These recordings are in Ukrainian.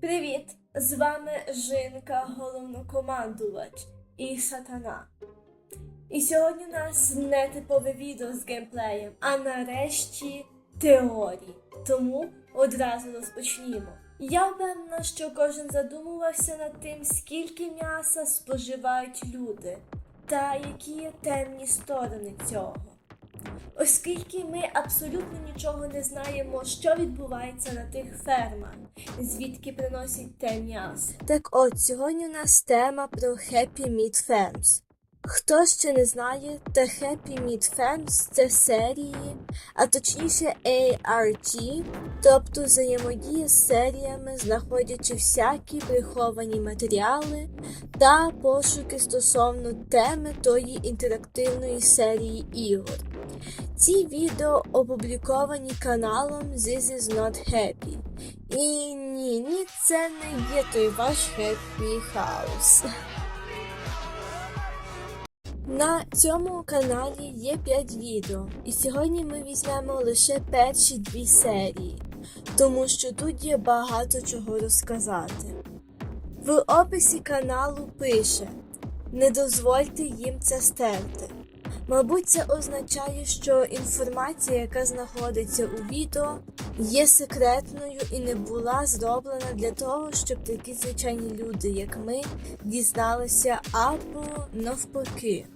Привіт! З вами Жінка, головнокомандувач і сатана. І сьогодні у нас не типове відео з геймплеєм, а нарешті теорії. Тому одразу розпочнімо. Я впевнена, що кожен задумувався над тим, скільки м'яса споживають люди, та які є темні сторони цього. Оскільки ми абсолютно нічого не знаємо, що відбувається на тих фермах, звідки приносять те м'ясо. Так от сьогодні у нас тема про Happy Meat Farms. Хто ще не знає, та Happy Meat Farms це серії, а точніше ARG, тобто взаємодія з серіями, знаходячи всякі приховані матеріали та пошуки стосовно теми тої інтерактивної серії ігор. Ці відео опубліковані каналом This is not happy. І ні, ні, це не є той ваш Happy House. На цьому каналі є 5 відео, і сьогодні ми візьмемо лише перші дві серії, тому що тут є багато чого розказати. В описі каналу пише: Не дозвольте їм це стерти. Мабуть, це означає, що інформація, яка знаходиться у відео, є секретною і не була зроблена для того, щоб такі звичайні люди, як ми, дізналися або навпаки.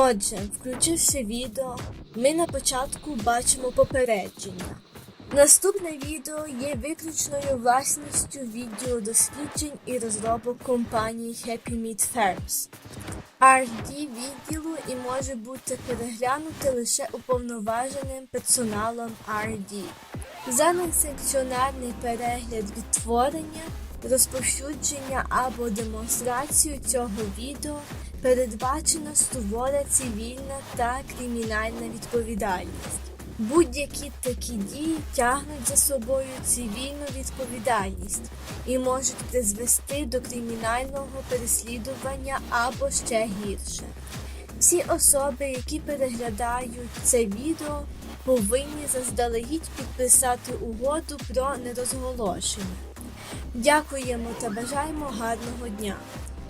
Отже, включивши відео, ми на початку бачимо попередження. Наступне відео є виключною власністю відділу досліджень і розробок компанії Happy Meat Farms. RD відділу і може бути переглянути лише уповноваженим персоналом RD. За несанкціонарний перегляд відтворення, розповсюдження або демонстрацію цього відео передбачена сувора цивільна та кримінальна відповідальність. Будь-які такі дії тягнуть за собою цивільну відповідальність і можуть призвести до кримінального переслідування або ще гірше. Всі особи, які переглядають це відео, повинні заздалегідь підписати угоду про нерозголошення. Дякуємо та бажаємо гарного дня!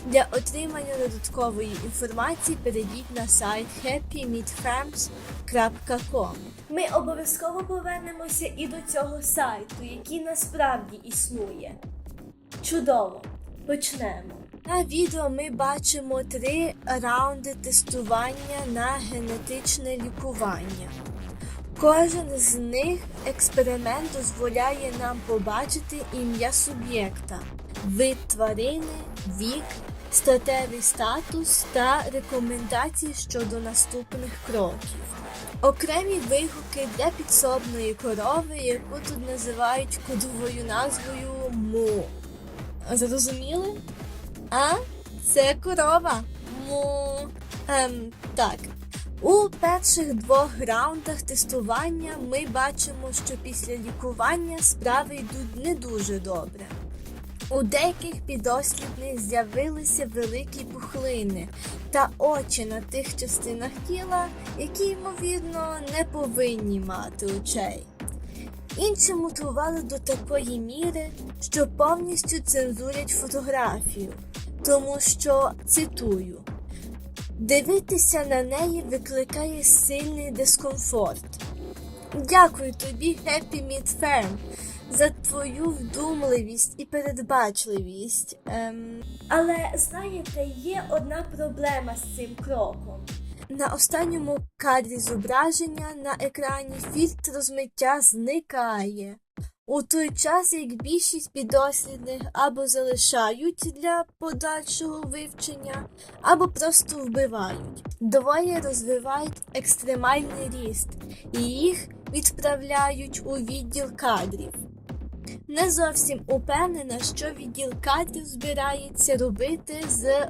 Для отримання додаткової інформації перейдіть на сайт happymeatfarms.com. Ми обов'язково повернемося і до цього сайту, який насправді існує. Чудово! Почнемо. На відео ми бачимо три раунди тестування на генетичне лікування. Кожен з них експеримент дозволяє нам побачити ім'я суб'єкта, вид тварини, вік, статевий статус та рекомендації щодо наступних кроків. Окремі вигуки для підсобної корови, яку тут називають кодовою назвою Му. Зрозуміли? А? Це корова. Му. Ем, так. У перших двох раундах тестування ми бачимо, що після лікування справи йдуть не дуже добре. У деяких підослідних з'явилися великі пухлини та очі на тих частинах тіла, які, ймовірно, не повинні мати очей. Інші мутували до такої міри, що повністю цензурять фотографію, тому що цитую. Дивитися на неї викликає сильний дискомфорт. Дякую тобі, Happy Meat Farm, за твою вдумливість і передбачливість. Ем... Але знаєте, є одна проблема з цим кроком. На останньому кадрі зображення на екрані фільтр розмиття зникає. У той час, як більшість підослідних або залишають для подальшого вивчення, або просто вбивають. Двоє розвивають екстремальний ріст і їх відправляють у відділ кадрів. Не зовсім упевнена, що відділ кадрів збирається робити з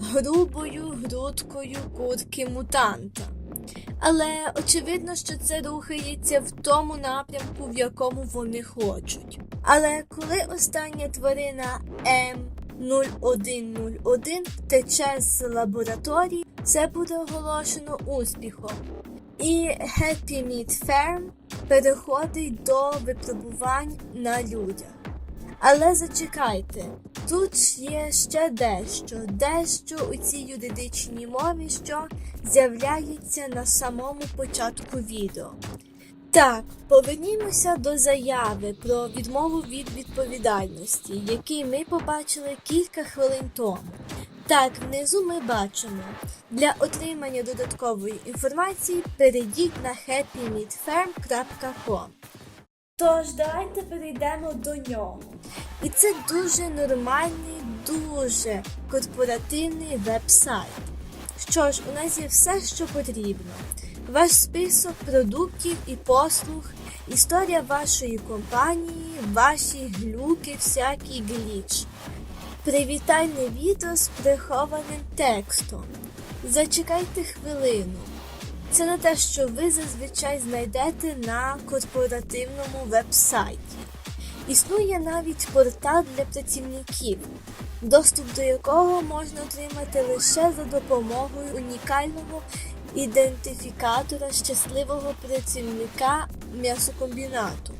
грубою грудкою курки мутанта. Але очевидно, що це рухається в тому напрямку, в якому вони хочуть. Але коли остання тварина М0101 втече з лабораторії, це буде оголошено успіхом. І Happy Meat Farm переходить до випробувань на людях. Але зачекайте, тут є ще дещо, дещо у цій юридичній мові, що з'являється на самому початку відео. Так, повернімося до заяви про відмову від відповідальності, який ми побачили кілька хвилин тому. Так, внизу ми бачимо. Для отримання додаткової інформації перейдіть на happymeetfirm.com. Тож, давайте перейдемо до нього. І це дуже нормальний, дуже корпоративний веб-сайт. Що ж, у нас є все, що потрібно. Ваш список продуктів і послуг, історія вашої компанії, ваші глюки, всякий гліч. Привітальне відео з прихованим текстом. Зачекайте хвилину. Це не те, що ви зазвичай знайдете на корпоративному веб-сайті. Існує навіть портал для працівників, доступ до якого можна отримати лише за допомогою унікального ідентифікатора щасливого працівника м'ясокомбінату,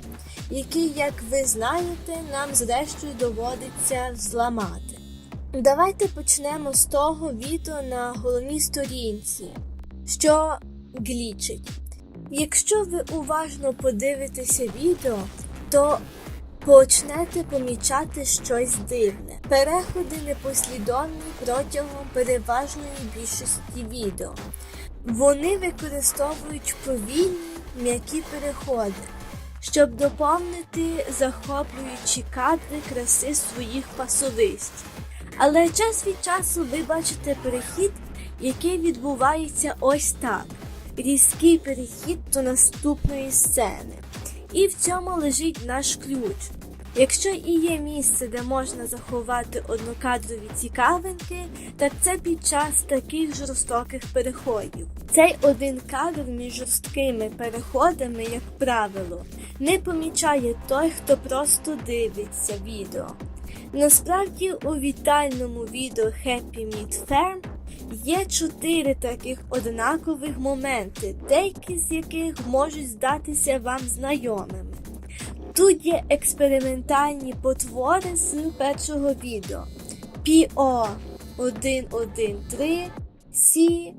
який, як ви знаєте, нам зрештою доводиться зламати. Давайте почнемо з того відео на головній сторінці, що глічить. Якщо ви уважно подивитеся відео, то почнете помічати щось дивне. Переходи непослідовні протягом переважної більшості відео. Вони використовують повільні м'які переходи, щоб доповнити захоплюючі кадри краси своїх пасовистів. Але час від часу ви бачите перехід, який відбувається ось так: різкий перехід до наступної сцени. І в цьому лежить наш ключ. Якщо і є місце, де можна заховати однокадрові цікавинки, так це під час таких жорстоких переходів. Цей один кадр між жорсткими переходами, як правило, не помічає той, хто просто дивиться відео. Насправді у вітальному відео Happy Meet Farm є чотири таких однакових моменти, деякі з яких можуть здатися вам знайомими. Тут є експериментальні потвори з першого відео PO 113 C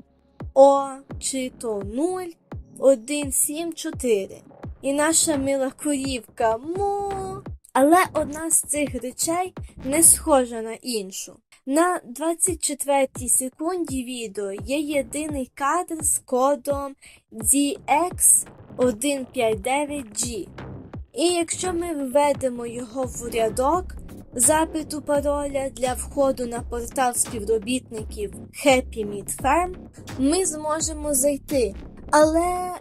O чи то 0 174 і наша мила корівка мо. Але одна з цих речей не схожа на іншу. На 24 секунді відео є єдиний кадр з кодом DX159G. І якщо ми введемо його в рядок запиту пароля для входу на портал співробітників Happy Meet Farm, ми зможемо зайти. Але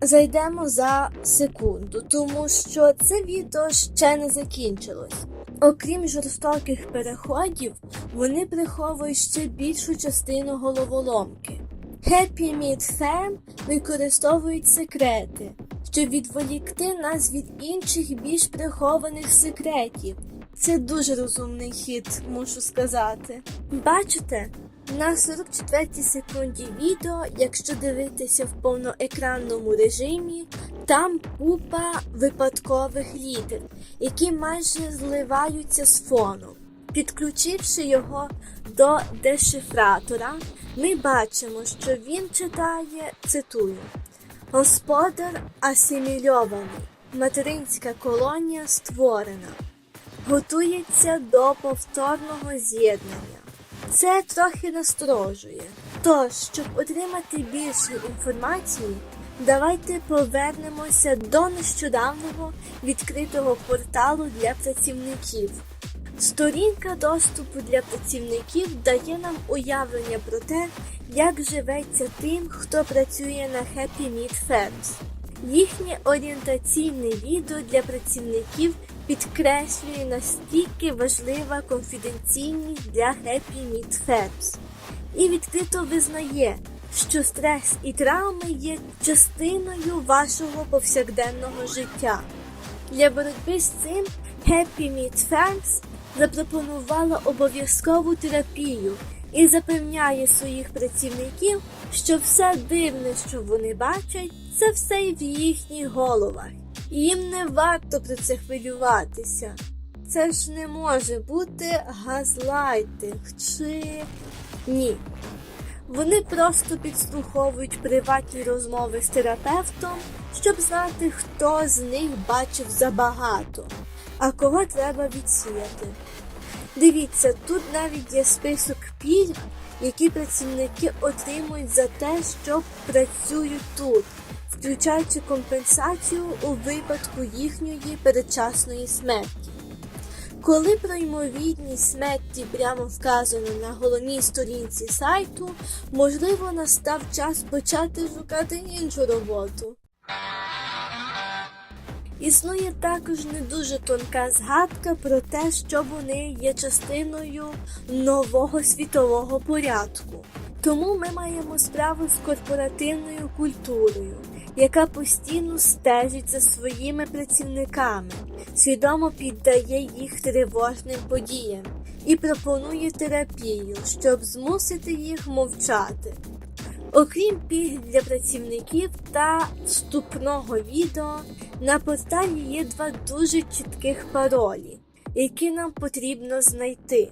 зайдемо за секунду, тому що це відео ще не закінчилось. Окрім жорстоких переходів, вони приховують ще більшу частину головоломки. Happy Meet Farm використовують секрети, щоб відволікти нас від інших більш прихованих секретів. Це дуже розумний хід, мушу сказати. Бачите, на 44 секунді відео, якщо дивитися в повноекранному режимі, там купа випадкових літер, які майже зливаються з фоном. Підключивши його до дешифратора, ми бачимо, що він читає, цитую, Господар асимільований, материнська колонія створена, готується до повторного з'єднання. Це трохи насторожує. Тож, щоб отримати більше інформації, давайте повернемося до нещодавнього відкритого порталу для працівників. Сторінка доступу для працівників дає нам уявлення про те, як живеться тим, хто працює на Happy Meet Firms. Їхнє орієнтаційне відео для працівників підкреслює настільки важлива конфіденційність для Happy Meet Firms і відкрито визнає, що стрес і травми є частиною вашого повсякденного життя. Для боротьби з цим Happy Meet Firms запропонувала обов'язкову терапію і запевняє своїх працівників, що все дивне, що вони бачать, це все в їхніх головах. Їм не варто про це хвилюватися. це ж не може бути газлайтинг чи ні. Вони просто підслуховують приватні розмови з терапевтом, щоб знати, хто з них бачив забагато, а кого треба відсіяти. Дивіться, тут навіть є список пільг, які працівники отримують за те, що працюють тут, включаючи компенсацію у випадку їхньої передчасної смерті. Коли про ймовірність смерті прямо вказано на головній сторінці сайту, можливо, настав час почати шукати іншу роботу. Існує також не дуже тонка згадка про те, що вони є частиною нового світового порядку. Тому ми маємо справу з корпоративною культурою, яка постійно стежить за своїми працівниками, свідомо піддає їх тривожним подіям і пропонує терапію, щоб змусити їх мовчати. Окрім пільг для працівників та вступного відео, на порталі є два дуже чітких паролі, які нам потрібно знайти.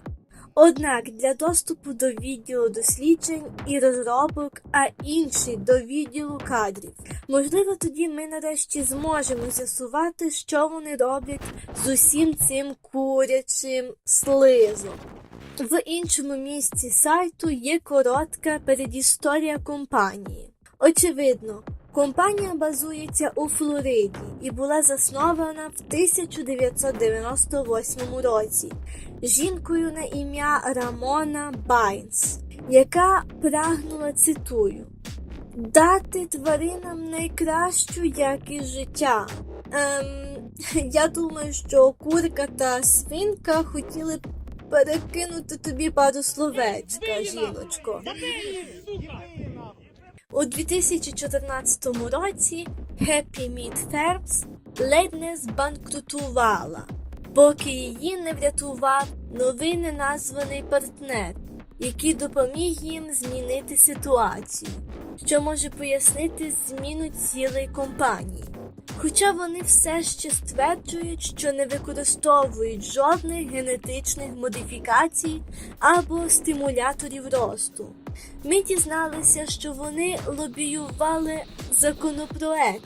Однак для доступу до відділу досліджень і розробок, а інший до відділу кадрів. Можливо, тоді ми нарешті зможемо з'ясувати, що вони роблять з усім цим курячим слизом. В іншому місці сайту є коротка передісторія компанії. Очевидно, компанія базується у Флориді і була заснована в 1998 році жінкою на ім'я Рамона Байнс, яка прагнула цитую дати тваринам найкращу якість життя. Ем, я думаю, що курка та свинка хотіли перекинути тобі пару словечка, жіночко. У 2014 році Happy Meat Farms ледь не збанкрутувала, поки її не врятував новий неназваний партнер, який допоміг їм змінити ситуацію, що може пояснити зміну цілої компанії. Хоча вони все ще стверджують, що не використовують жодних генетичних модифікацій або стимуляторів росту. Ми дізналися, що вони лобіювали законопроект,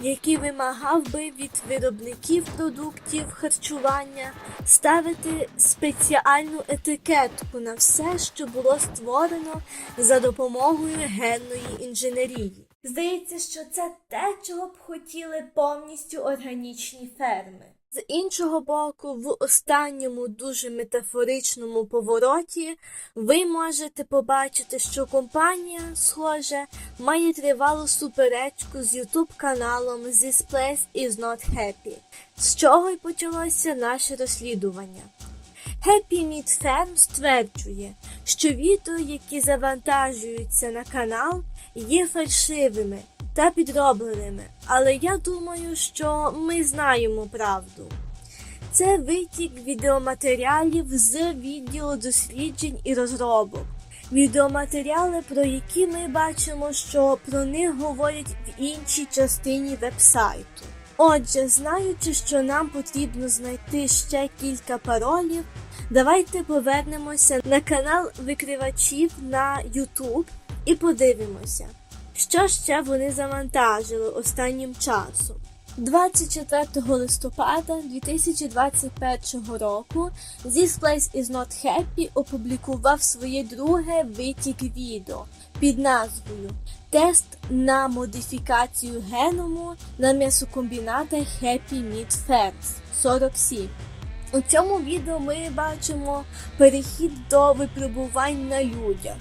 який вимагав би від виробників продуктів харчування ставити спеціальну етикетку на все, що було створено за допомогою генної інженерії. Здається, що це те, чого б хотіли повністю органічні ферми. З іншого боку, в останньому дуже метафоричному повороті ви можете побачити, що компанія, схоже, має тривалу суперечку з YouTube каналом This Place is Not Happy, з чого й почалося наше розслідування. Happy Meat Farm стверджує, що відео, які завантажуються на канал, є фальшивими та підробленими, але я думаю, що ми знаємо правду. Це витік відеоматеріалів з відділу досліджень і розробок. Відеоматеріали, про які ми бачимо, що про них говорять в іншій частині вебсайту. Отже, знаючи, що нам потрібно знайти ще кілька паролів, давайте повернемося на канал викривачів на YouTube і подивимося, що ще вони завантажили останнім часом. 24 листопада 2021 року This Place is Not Happy опублікував своє друге витік відео під назвою Тест на модифікацію геному на м'ясокомбіната Happy Meat Farms 47. У цьому відео ми бачимо перехід до випробувань на людях.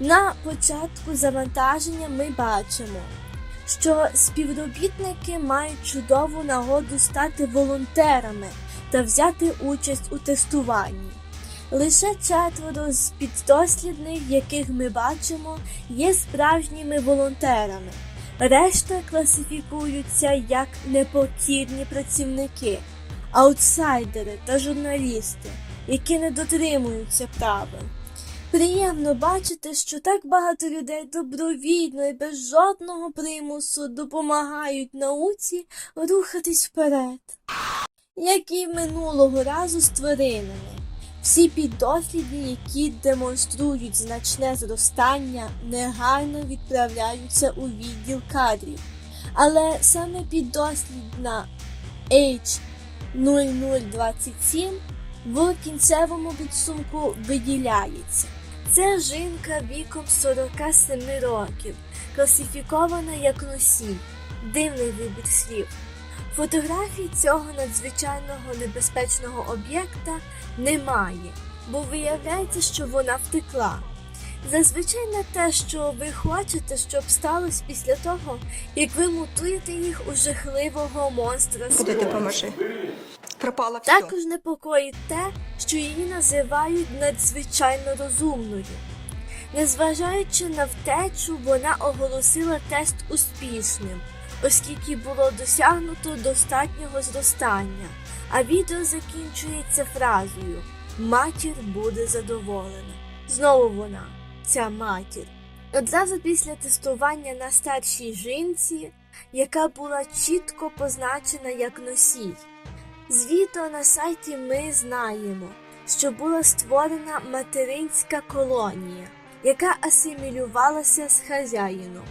На початку завантаження ми бачимо, що співробітники мають чудову нагоду стати волонтерами та взяти участь у тестуванні. Лише четверо з піддослідних, яких ми бачимо, є справжніми волонтерами. Решта класифікуються як непокірні працівники, аутсайдери та журналісти, які не дотримуються правил. Приємно бачити, що так багато людей добровільно і без жодного примусу допомагають науці рухатись вперед. як і минулого разу з тваринами. Всі піддослідні, які демонструють значне зростання, негайно відправляються у відділ кадрів. Але саме піддослідна H0027 в кінцевому підсумку виділяється. Це жінка віком 47 років, класифікована як носій. Дивний вибір слів. Фотографій цього надзвичайного небезпечного об'єкта немає, бо виявляється, що вона втекла. Зазвичай не те, що ви хочете, щоб сталося після того, як ви мутуєте їх у жахливого монстра з Куди ти поможи? Пропало все. Також непокоїть те, що її називають надзвичайно розумною. Незважаючи на втечу, вона оголосила тест успішним, оскільки було досягнуто достатнього зростання, а відео закінчується фразою Матір буде задоволена. Знову вона, ця матір. Одразу після тестування на старшій жінці, яка була чітко позначена як носій. З відео на сайті ми знаємо, що була створена материнська колонія, яка асимілювалася з хазяїном.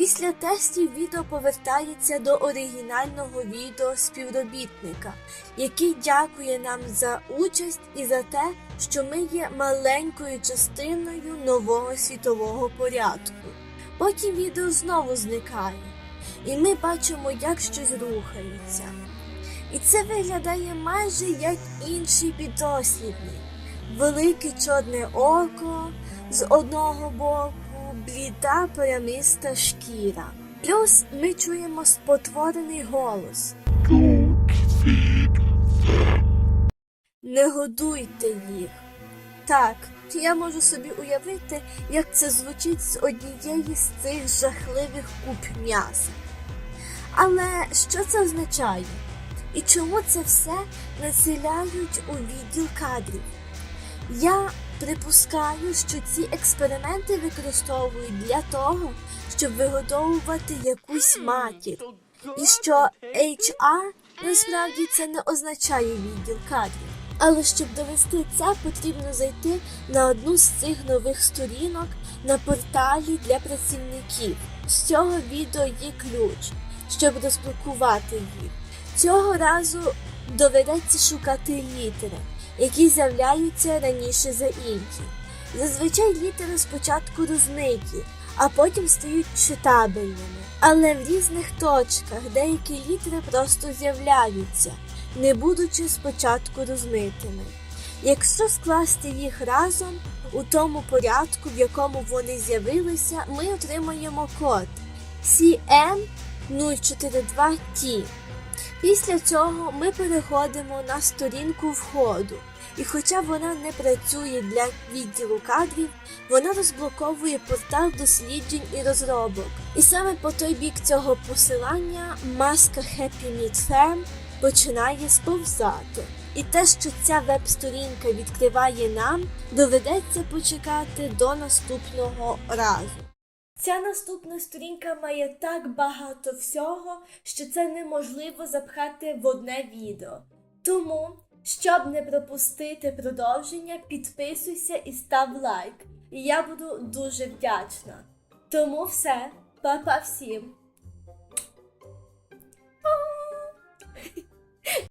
Після тестів відео повертається до оригінального відео співробітника, який дякує нам за участь і за те, що ми є маленькою частиною нового світового порядку. Потім відео знову зникає, і ми бачимо, як щось рухається. І це виглядає майже як інший підослідний. Велике чорне око з одного боку, бліда прямиста шкіра. Плюс ми чуємо спотворений голос. Не годуйте їх. Так, я можу собі уявити, як це звучить з однієї з цих жахливих куп м'яса. Але що це означає? І чому це все населяють у відділ кадрів? Я припускаю, що ці експерименти використовують для того, щоб вигодовувати якусь матір. І що HR насправді це не означає відділ кадрів. Але щоб довести це, потрібно зайти на одну з цих нових сторінок на порталі для працівників. З цього відео є ключ, щоб розблокувати їх. Цього разу доведеться шукати літери, які з'являються раніше за інші. Зазвичай літери спочатку розмиті, а потім стають читабельними. Але в різних точках деякі літери просто з'являються, не будучи спочатку розмитими. Якщо скласти їх разом у тому порядку, в якому вони з'явилися, ми отримаємо код CM042T. Після цього ми переходимо на сторінку входу, і хоча вона не працює для відділу кадрів, вона розблоковує портал досліджень і розробок. І саме по той бік цього посилання маска Happy Meat Farm починає сповзати. І те, що ця веб-сторінка відкриває нам, доведеться почекати до наступного разу. Ця наступна сторінка має так багато всього, що це неможливо запхати в одне відео. Тому, щоб не пропустити продовження, підписуйся і став лайк. І я буду дуже вдячна. Тому все, па-па всім!